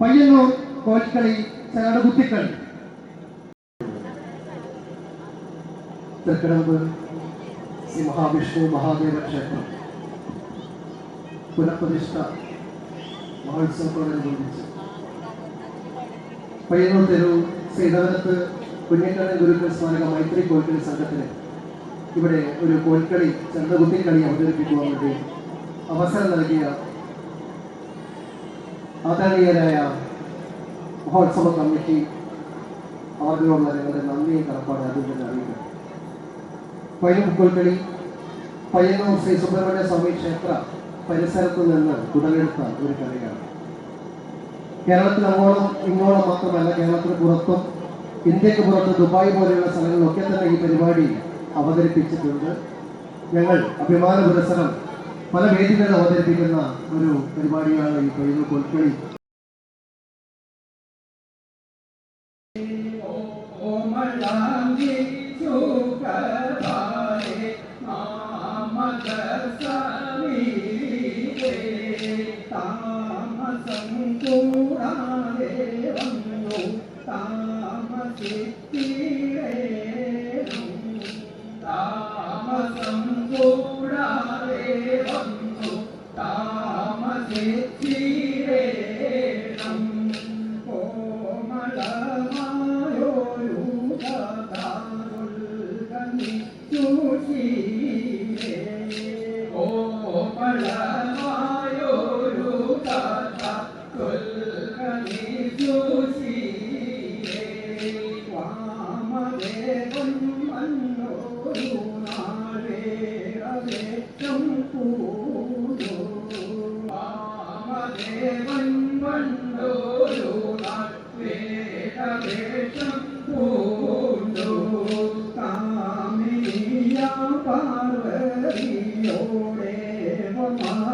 പയ്യന്നൂർ കോൽക്കളി ചാടുകുത്തിക്കളി തൃക്കടമ്പ് ശ്രീ മഹാവിഷ്ണു മഹാദേവ ക്ഷേത്രം. പുനഃപ്രതിഷ്ഠ മഹോത്സവത്തോടനുബന്ധിച്ച് പയ്യന്നൂർ തെരുവ് ശ്രീ ഇടവനത്ത് കുഞ്ഞിക്കണ്ണൻ ഗുരുക്കൾ സ്മാരക മൈത്രി കോൽക്കളി സംഘത്തിന് ഇവിടെ ഒരു കോൽക്കളി ചന്തകുത്തിക്കളി അവതരിപ്പിക്കുവാൻ വേണ്ടി അവസരം നൽകിയ ആദരണീയരായ മഹോത്സവ കമ്മിറ്റി അവരോടുള്ള ഞങ്ങളുടെ നന്ദിയും കടപ്പാട് തന്നെ അറിയിക്കുന്നു. പയ്യന്നൂർ കോൽക്കളി പയ്യന്നൂർ ശ്രീ സുബ്രഹ്മണ്യ സ്വാമി ക്ഷേത്ര പരിസരത്ത് നിന്ന് ഉടലെടുത്ത ഒരു കളിയാണ്. കേരളത്തിൽ അങ്ങോളം ഇങ്ങോളം മാത്രമല്ല കേരളത്തിന് പുറത്തും ഇന്ത്യയ്ക്ക് പുറത്ത് ദുബായ് പോലെയുള്ള സ്ഥലങ്ങളിലൊക്കെ തന്നെ ഈ പരിപാടി അവതരിപ്പിച്ചിട്ടുണ്ട്. ഞങ്ങൾ അഭിമാന പുരസരം പല വേദികളിൽ അവതരിപ്പിക്കുന്ന ഒരു പരിപാടിയാണ് ഈ കഴിഞ്ഞ കൊൽക്കളി. താമസം കൂടാതെ വന്നു. താമസിത്തീരേണം താമസം കൂടാതെ വന്നു താമസിത്തീരേണം കോമളമായോരു സുശീലേ കോമളമായോരു സുശീലേ വാമദേവൻ വന്നോരു നാളേറവേറ്റം കൂടോ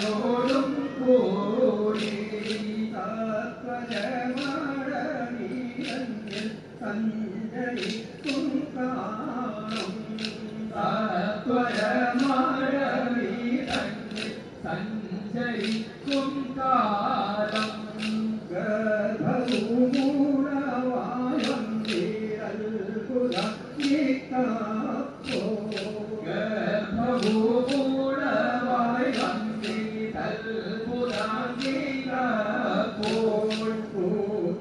കാത്തയോടും കൂടി സഞ്ചരിക്കും തത്വജമടനീരഞ്ഞിൽ സഞ്ചരിക്കും കാലം ഗർഭഭൂമൂലവായം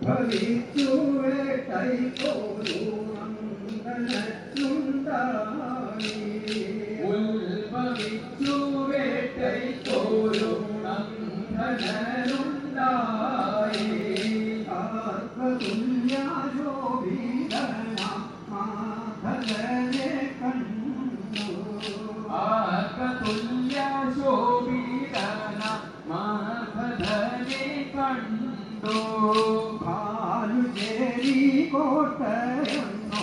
ഭവിച്ചു വേട്ടൈക്കോരു നന്ദനുണ്ടായി ഉത്ഭവിച്ചു വേട്ടൈക്കോരു നന്ദനുണ്ടായി ആത്മതുല്യാശോഭിതന മാധവനെ. കാലുചേരി കോട്ടയെന്നോരാലയ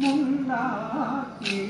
മുണ്ടാക്കി